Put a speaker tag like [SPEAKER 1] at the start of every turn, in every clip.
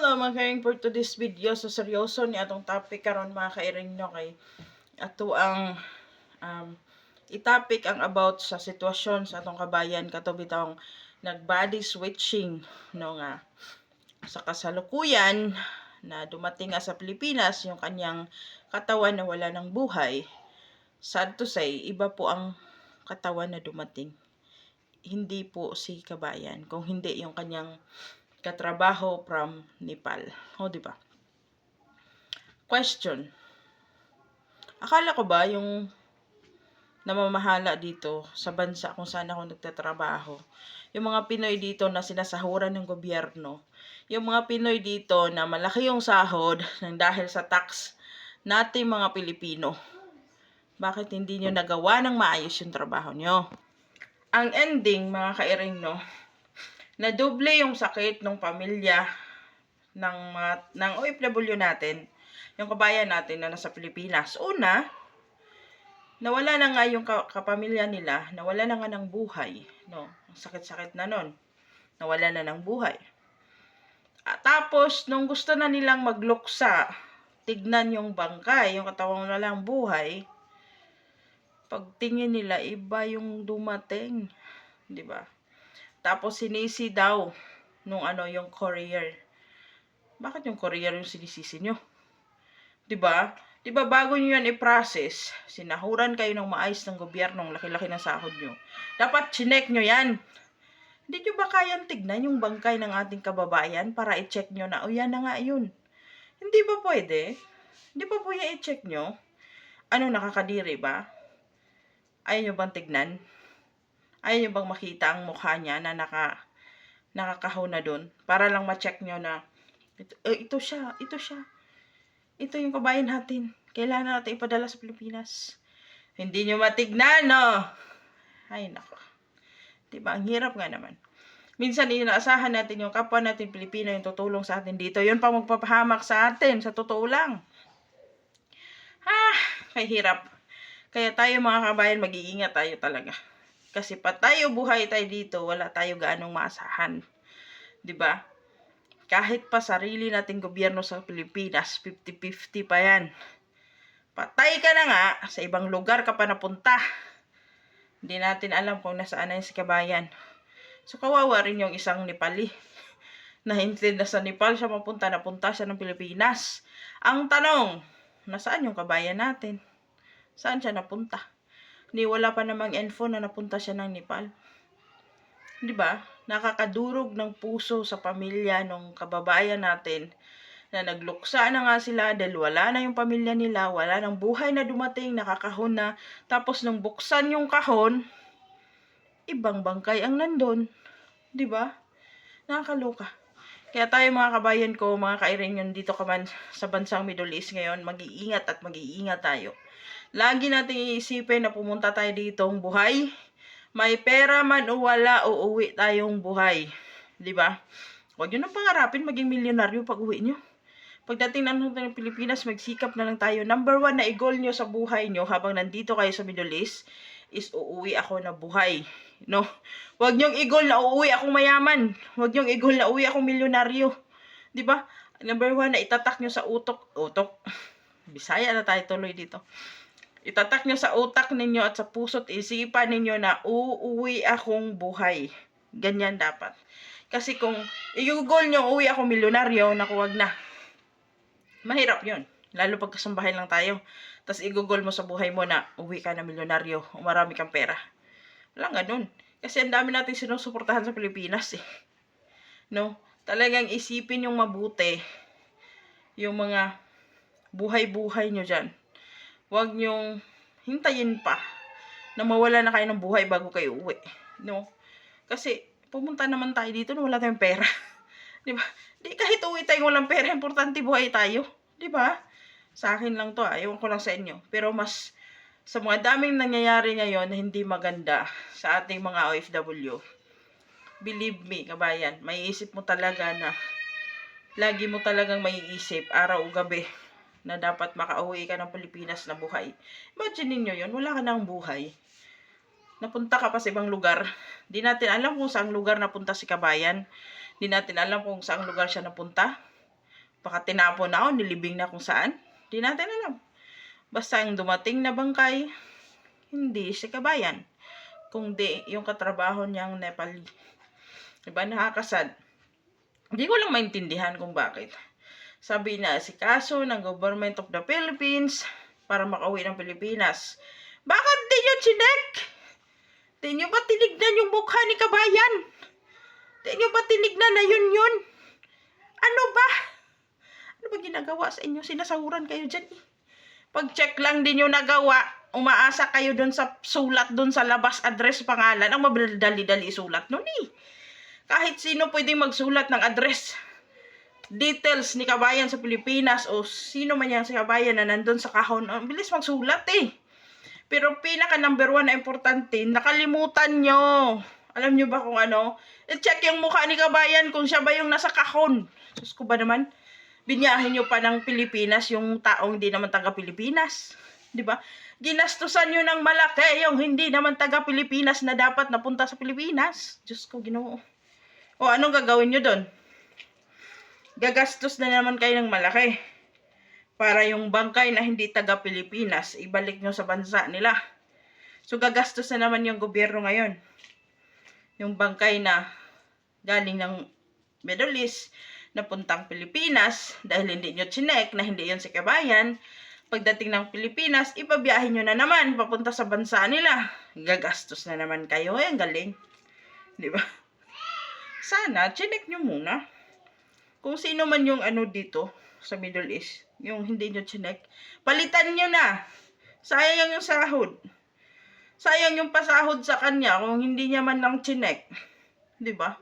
[SPEAKER 1] Hello mga kairing for today's video. So seryoso ni atong topic karon mga kairing no kay ato ang um, i-topic ang about sa sitwasyon sa atong kabayan kato bitong nag-body switching no nga sa kasalukuyan na dumating nga sa Pilipinas yung kanyang katawan na wala ng buhay. Sad to say, iba po ang katawan na dumating. Hindi po si kabayan, kung hindi yung kanyang katrabaho from Nepal. O, di ba? Question. Akala ko ba yung namamahala dito sa bansa kung saan ako nagtatrabaho, yung mga Pinoy dito na sinasahuran ng gobyerno, yung mga Pinoy dito na malaki yung sahod ng dahil sa tax nating mga Pilipino, bakit hindi nyo nagawa ng maayos yung trabaho nyo? Ang ending, mga kairing, no, na doble yung sakit ng pamilya ng mga, ng OFW natin, yung kabayan natin na nasa Pilipinas. Una, nawala na nga yung ka- kapamilya nila, nawala na nga ng buhay, no? Ang sakit-sakit na nun. Nawala na ng buhay. At tapos, nung gusto na nilang magluksa, tignan yung bangkay, yung katawang na lang buhay, pagtingin nila, iba yung dumating. Di ba? Tapos sinisi daw nung ano yung courier. Bakit yung courier yung sinisisi nyo? 'Di ba? 'Di ba bago niyo yan i-process, sinahuran kayo ng maayos ng gobyerno, ang laki-laki ng sahod nyo. Dapat chinek nyo yan. Hindi nyo ba kayang tignan yung bangkay ng ating kababayan para i-check nyo na, o yan na nga yun. Hindi ba pwede? Hindi ba po yan i-check nyo? Ano, nakakadiri ba? Ayaw nyo bang tignan? Ayaw nyo bang makita ang mukha niya na naka, nakakahon na dun? Para lang ma-check nyo na, ito, eh, ito siya, ito siya. Ito yung kabayan natin. Kailangan natin ipadala sa Pilipinas. Hindi nyo matignan, no? Ay, nako. Diba? Ang hirap nga naman. Minsan, inaasahan natin yung kapwa natin Pilipino yung tutulong sa atin dito. Yun pa magpapahamak sa atin. Sa totoo lang. Ha! Kay hirap. Kaya tayo mga kabayan, mag-iingat tayo talaga. Kasi pa tayo buhay tayo dito, wala tayo gaanong maasahan. 'Di ba? Kahit pa sarili nating gobyerno sa Pilipinas, 50-50 pa yan. Patay ka na nga, sa ibang lugar ka pa napunta. Hindi natin alam kung nasaan na yung si kabayan. So, kawawa rin yung isang Nepali. Nahintid na sa Nepal siya mapunta, napunta siya ng Pilipinas. Ang tanong, nasaan yung kabayan natin? Saan siya napunta? Ni wala pa namang info na napunta siya ng Nepal. 'Di ba? Nakakadurog ng puso sa pamilya ng kababayan natin na nagluksa na nga sila dahil wala na yung pamilya nila, wala nang buhay na dumating, nakakahon na. Tapos nung buksan yung kahon, ibang bangkay ang nandun. ba? Nakakaloka. Kaya tayo mga kabayan ko, mga kairing yun dito ka man sa bansang Middle East ngayon, mag-iingat at mag-iingat tayo. Lagi nating iisipin na pumunta tayo ditong buhay. May pera man o wala, uuwi tayong buhay. Di ba? Huwag nyo nang pangarapin maging milyonaryo pag uwi nyo. Pagdating na ng Pilipinas, magsikap na lang tayo. Number one na i-goal nyo sa buhay nyo habang nandito kayo sa Middle East is uuwi ako na buhay. No? Huwag nyong i-goal na uuwi akong mayaman. Huwag nyong i-goal na uuwi akong milyonaryo. Di ba? Number one na itatak nyo sa utok. Utok. Bisaya na tayo tuloy dito. Itatak nyo sa utak ninyo at sa puso't isipan ninyo na uuwi akong buhay. Ganyan dapat. Kasi kung i-google nyo uwi akong milyonaryo, naku wag na. Mahirap yon Lalo pag kasambahay lang tayo. Tapos i-google mo sa buhay mo na uwi ka na milyonaryo o marami kang pera. Walang ganun. Kasi ang dami natin sinusuportahan sa Pilipinas eh. No? Talagang isipin yung mabuti yung mga buhay-buhay nyo dyan. Huwag nyong hintayin pa na mawala na kayo ng buhay bago kayo uwi. No? Kasi pumunta naman tayo dito na wala tayong pera. Di ba? Di kahit uwi tayo walang pera, importante buhay tayo. Di ba? Sa akin lang to, ayaw ko lang sa inyo. Pero mas sa mga daming nangyayari ngayon na hindi maganda sa ating mga OFW, believe me, kabayan, may isip mo talaga na lagi mo talagang maiisip araw o gabi na dapat makauwi ka ng Pilipinas na buhay. Imagine ninyo yun, wala ka ng buhay. Napunta ka pa sa ibang lugar. Di natin alam kung saang lugar napunta si Kabayan. Di natin alam kung saang lugar siya napunta. Baka tinapon na o nilibing na kung saan. Di natin alam. Basta ang dumating na bangkay, hindi si kabayan. Kung di, yung katrabaho niyang Nepali. Diba, nakakasad. Hindi ko lang maintindihan kung bakit. Sabi na si kaso ng Government of the Philippines para makauwi ng Pilipinas. Bakit di nyo chinek? Di nyo ba tinignan yung mukha ni kabayan? Di nyo ba tinignan na yun yun? Ano ba? Ano ba ginagawa sa inyo? Sinasahuran kayo dyan eh. Pag-check lang din yung nagawa, umaasa kayo dun sa sulat dun sa labas address pangalan. Ang mabdali-dali isulat nun eh. Kahit sino pwedeng magsulat ng address. Details ni kabayan sa Pilipinas o sino man yan sa kabayan na nandun sa kahon. Ang bilis magsulat eh. Pero pinaka number one na importante, nakalimutan nyo. Alam nyo ba kung ano? I-check yung mukha ni kabayan kung siya ba yung nasa kahon. Sus ko ba naman? Binyahin nyo pa ng Pilipinas yung taong hindi naman taga Pilipinas. Di ba? Ginastusan nyo ng malaki yung hindi naman taga Pilipinas na dapat napunta sa Pilipinas. Diyos ko, ginoo. O anong gagawin nyo doon? Gagastos na naman kayo ng malaki para yung bangkay na hindi taga Pilipinas, ibalik nyo sa bansa nila. So, gagastos na naman yung gobyerno ngayon. Yung bangkay na galing ng Middle East, napuntang Pilipinas, dahil hindi nyo chinek na hindi yon si kabayan, pagdating ng Pilipinas, ipabiyahin nyo na naman papunta sa bansa nila. Gagastos na naman kayo. Ang galing. Di ba? Sana, chinek nyo muna. Kung sino man yung ano dito, sa Middle East, yung hindi nyo chinek, palitan nyo na. Sayang yung sahod. Sayang yung pasahod sa kanya kung hindi niya man lang chinek. Ba?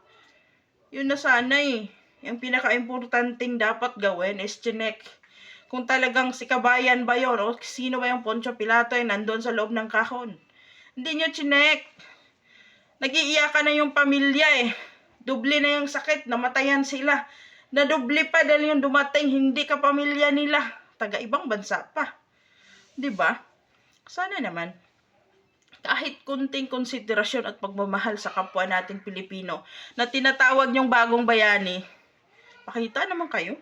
[SPEAKER 1] Yun na sana eh. Yung pinaka-importanting dapat gawin is chinek. Kung talagang si kabayan ba yun o sino ba yung Poncho Pilato ay nandun sa loob ng kahon. Hindi nyo chinek. Nag-iiyakan na yung pamilya eh. Doble na yung sakit, namatayan sila. Nadoble pa dahil yung dumating, hindi ka pamilya nila. Taga ibang bansa pa. ba? Sana naman. Kahit kunting konsiderasyon at pagmamahal sa kapwa nating Pilipino na tinatawag niyong bagong bayani, pakita naman kayo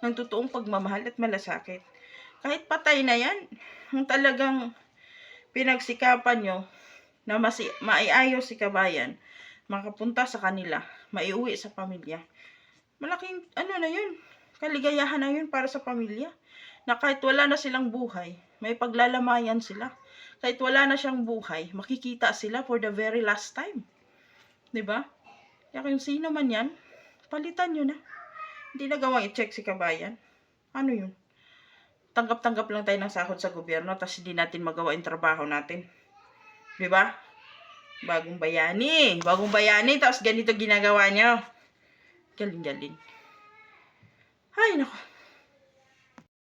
[SPEAKER 1] ng totoong pagmamahal at malasakit. Kahit patay na yan, yung talagang pinagsikapan nyo na masi, maiayos si kabayan, makapunta sa kanila, maiuwi sa pamilya. Malaking, ano na yun, kaligayahan na yun para sa pamilya. Na kahit wala na silang buhay, may paglalamayan sila. Kahit wala na siyang buhay, makikita sila for the very last time. 'Di ba? Kaya kung sino man yan, palitan nyo na. Hindi na gawang i-check si kabayan. Ano yun? Tanggap-tanggap lang tayo ng sahod sa gobyerno tapos hindi natin magawa yung trabaho natin. 'Di ba? Bagong bayani. Bagong bayani tapos ganito ginagawa niyo. Galing-galing. Ay, nako.